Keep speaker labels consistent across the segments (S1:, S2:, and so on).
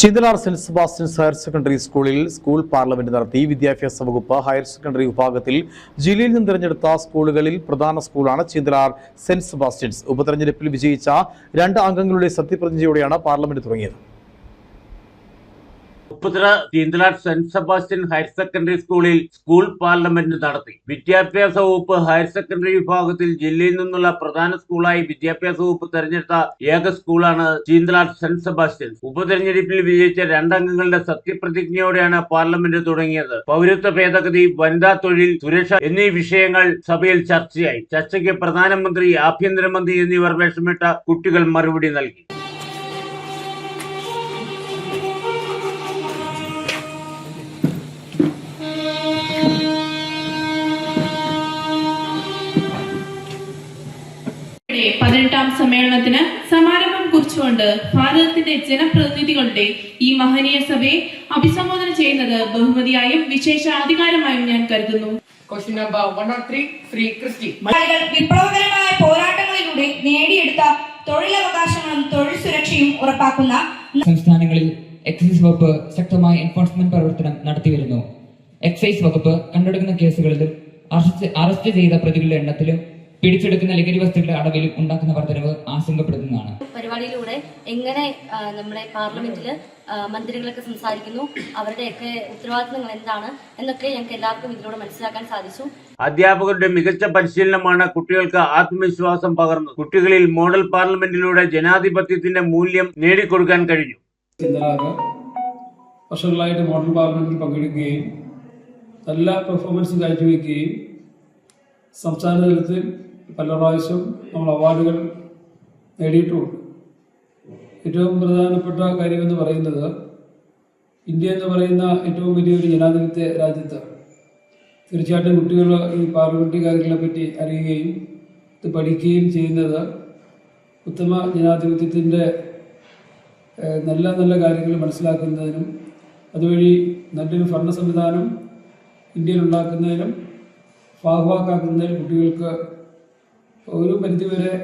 S1: Chinthalar Saint Sebastian's higher secondary സ്കൂളിൽ school parliament നടത്തി വിദ്യാഭ്യാസ വകുപ്പ് ഹയർ സെക്കൻഡറി വിഭാഗത്തിൽ ജില്ലയിൽ നിന്ന് തിരഞ്ഞെടുത്ത സ്കൂളുകളിൽ പ്രധാന സ്കൂളാണ് ചിന്തലാർ സെന്റ് സെബാസ്റ്റ്യൻസ്. ഉപതെരഞ്ഞെടുപ്പിൽ വിജയിച്ച രണ്ട് അംഗങ്ങളുടെ സത്യപ്രതിജ്ഞയോടെയാണ് പാർലമെന്റ് തുടങ്ങിയത്.
S2: Upputhara Theenthalad Saint Sebastian higher secondary സ്കൂളിൽ സ്കൂൾ പാർലമെന്റ് നടത്തി. വിദ്യാഭ്യാസ വകുപ്പ് ഹയർ സെക്കൻഡറി വിഭാഗത്തിൽ ജില്ലയിൽ നിന്നുള്ള പ്രധാന സ്കൂളായി വിദ്യാഭ്യാസ വകുപ്പ് തെരഞ്ഞെടുത്ത ഏക സ്കൂളാണ് ചീന്തലാട് സെന്റ് സെബാസ്റ്റ്യൻ. ഉപതെരഞ്ഞെടുപ്പിൽ വിജയിച്ച രണ്ടംഗങ്ങളുടെ സത്യപ്രതിജ്ഞയോടെയാണ് പാർലമെന്റ് തുടങ്ങിയത്. പൗരത്വ ഭേദഗതി വനിതാ തൊഴിൽ സുരക്ഷ എന്നീ വിഷയങ്ങൾ സഭയിൽ ചർച്ചയായി. ചർച്ചയ്ക്ക് പ്രധാനമന്ത്രി ആഭ്യന്തരമന്ത്രി എന്നിവർ വേഷമിട്ട കുട്ടികൾ മറുപടി നൽകി.
S3: പതിനെട്ടാം സമ്മേളനത്തിന് സമാരംഭം കുറിച്ചുകൊണ്ട് ഭാരതത്തിന്റെ ജനപ്രതിനിധികളുടെ ഈ മഹനീയ സഭയെ അഭിസംബോധന ചെയ്യുന്നത് ബഹുമതിയായും വിശേഷ അധികാരമായും ഞാൻ കരുതുന്നു
S4: Question number 103, Free Christie.
S5: വിപ്ലവകരമായ പോരാട്ടങ്ങളിലൂടെ നേടിയെടുത്ത തൊഴിലവകാശങ്ങളും തൊഴിൽ സുരക്ഷയും ഉറപ്പാക്കുന്ന
S6: സംസ്ഥാനങ്ങളിൽ എക്സൈസ് വകുപ്പ് ശക്തമായ എൻഫോഴ്സ്മെന്റ് പ്രവർത്തനം നടത്തിവരുന്നു എക്സൈസ് വകുപ്പ് കണ്ടെടുക്കുന്ന കേസുകളിലും അറസ്റ്റ് അറസ്റ്റ് ചെയ്ത പ്രതികളുടെ എണ്ണത്തിലും പിടിച്ചെടുക്കുന്ന ലഹരി വസ്തുക്കളുടെ അടവിലും ഉണ്ടാക്കുന്ന വർധനവ് ആശങ്കപ്പെടുത്തുന്നതാണ്
S7: പരിപാടിയിലൂടെ എങ്ങനെ നമ്മുടെ പാർലമെന്റിൽ മന്ത്രികളൊക്കെ സംസാരിക്കുന്നു അവരുടെയൊക്കെ ഉത്തരവാദിത്തങ്ങൾ എന്താണ് എന്നൊക്കെ ഞങ്ങൾക്ക് എല്ലാവർക്കും ഇതിലൂടെ മനസ്സിലാക്കാൻ സാധിച്ചു.
S2: അധ്യാപകരുടെ മികച്ച പരിശീലനമാണ് കുട്ടികൾക്ക് ആത്മവിശ്വാസം പകർന്നത്. കുട്ടികളിൽ മോഡൽ പാർലമെന്റിലൂടെ ജനാധിപത്യത്തിന്റെ മൂല്യം നേടിക്കൊടുക്കാൻ കഴിഞ്ഞു.
S8: വർഷങ്ങളായിട്ട് മോഡൽ പാർലമെന്റിൽ പങ്കെടുക്കുകയും നല്ല പെർഫോമൻസ് കാഴ്ചവെക്കുകയും സംസ്ഥാന തലത്തിൽ പല പ്രാവശ്യം നമ്മൾ അവാർഡുകൾ നേടിയിട്ടുമുണ്ട് ഏറ്റവും പ്രധാനപ്പെട്ട കാര്യമെന്ന് പറയുന്നത് ഇന്ത്യ എന്ന് പറയുന്ന ഏറ്റവും വലിയൊരു ജനാധിപത്യ രാജ്യത്ത് തീർച്ചയായിട്ടും കുട്ടികൾ ഈ പാർലമെന്ററി കാര്യങ്ങളെ പറ്റി അറിയുകയും ഇത് പഠിക്കുകയും ചെയ്യുന്നത് ഉത്തമ ജനാധിപത്യത്തിന്റെ നല്ല നല്ല കാര്യങ്ങൾ മനസ്സിലാക്കുന്നതിനും അതുവഴി നല്ലൊരു ഭരണ സംവിധാനം ഇന്ത്യയിൽ ഉണ്ടാക്കുന്നതിനും ഭാഗവാക്കാക്കുന്നതിനും കുട്ടികൾക്ക് ഒരു പരിധിവരെ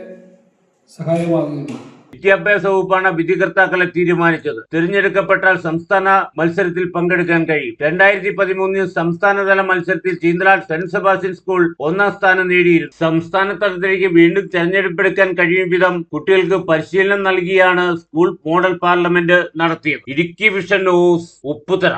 S8: സഹായമാകുന്നു
S2: വിദ്യാഭ്യാസ വകുപ്പാണ് വിധികർത്താക്കളെ തീരുമാനിച്ചത്. തിരഞ്ഞെടുക്കപ്പെട്ടാൽ സംസ്ഥാന മത്സരത്തിൽ പങ്കെടുക്കാൻ കഴിയും. രണ്ടായിരത്തി പതിമൂന്നിൽ സംസ്ഥാനതല മത്സരത്തിൽ ചീന്തലാൽ സെന്റ് സെബാസ്റ്റ്യൻ സ്കൂൾ ഒന്നാം സ്ഥാനം നേടിയിരുന്നു സംസ്ഥാന തലത്തിലേക്ക് വീണ്ടും തെരഞ്ഞെടുപ്പെടുക്കാൻ കഴിയും വിധം കുട്ടികൾക്ക് പരിശീലനം നൽകിയാണ് സ്കൂൾ മോഡൽ പാർലമെന്റ് നടത്തിയത്. Idukki vision news Upputhara.